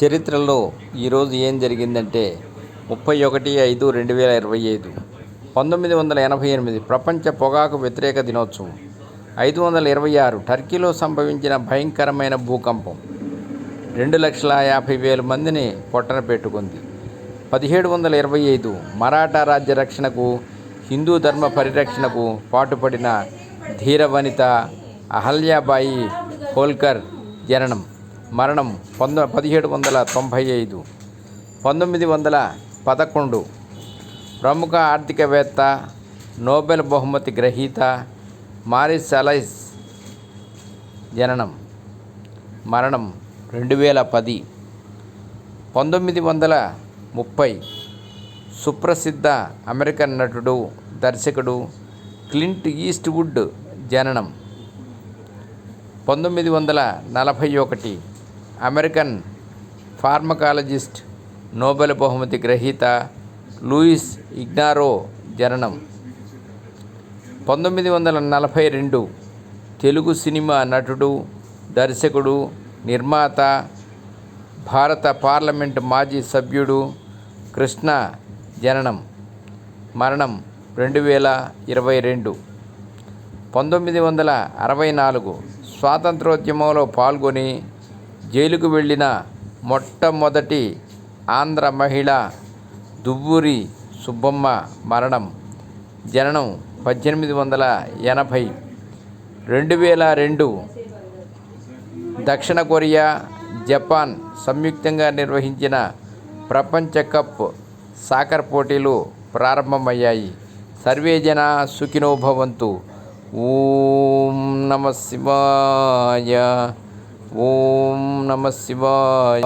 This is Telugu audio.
చరిత్రలో ఈరోజు ఏం జరిగిందంటే ముప్పై ఒకటి ఐదు రెండు వేల ఇరవై ఐదు పంతొమ్మిది వందల ఎనభై ఎనిమిది ప్రపంచ పొగాకు వ్యతిరేక దినోత్సవం ఐదు వందల ఇరవై ఆరు టర్కీలో సంభవించిన భయంకరమైన భూకంపం రెండు లక్షల యాభై వేల మందిని పొట్టన పెట్టుకుంది. పదిహేడు వందల ఇరవై ఐదు మరాఠా రాజ్య రక్షణకు హిందూ ధర్మ పరిరక్షణకు పాటుపడిన ధీర వనిత అహల్యాబాయి హోల్కర్ జననం. మరణం పంద పదిహేడు వందల తొంభై ఐదు పంతొమ్మిది వందల పదకొండు. ప్రముఖ ఆర్థికవేత్త నోబెల్ బహుమతి గ్రహీత మారిస్ అలైస్ జననం మరణం రెండు వేల పది పంతొమ్మిది వందల ముప్పై. సుప్రసిద్ధ అమెరికన్ నటుడు దర్శకుడు క్లింట్ ఈస్ట్వుడ్ జననం పంతొమ్మిది వందల నలభై ఒకటి. అమెరికన్ ఫార్మకాలజిస్ట్ నోబెల్ బహుమతి గ్రహీత లూయిస్ ఇగ్నారో జననం. పంతొమ్మిది వందల నలభై రెండు తెలుగు సినిమా నటుడు దర్శకుడు నిర్మాత భారత పార్లమెంట్ మాజీ సభ్యుడు కృష్ణ జననం. మరణం రెండు వేల ఇరవై రెండు. పంతొమ్మిది వందల అరవై నాలుగు స్వాతంత్రోద్యమంలో పాల్గొని జైలుకు వెళ్ళిన మొట్టమొదటి ఆంధ్ర మహిళ దువ్వూరి సుబ్బమ్మ మరణం జననం పద్దెనిమిది వందల ఎనభై రెండు వేల రెండు. దక్షిణ కొరియా జపాన్ సంయుక్తంగా నిర్వహించిన ప్రపంచ కప్ సాకర్ పోటీలు ప్రారంభమయ్యాయి. సర్వే జన సుఖినో ఓం నమ శివాయ. ఓం నమ శివాయ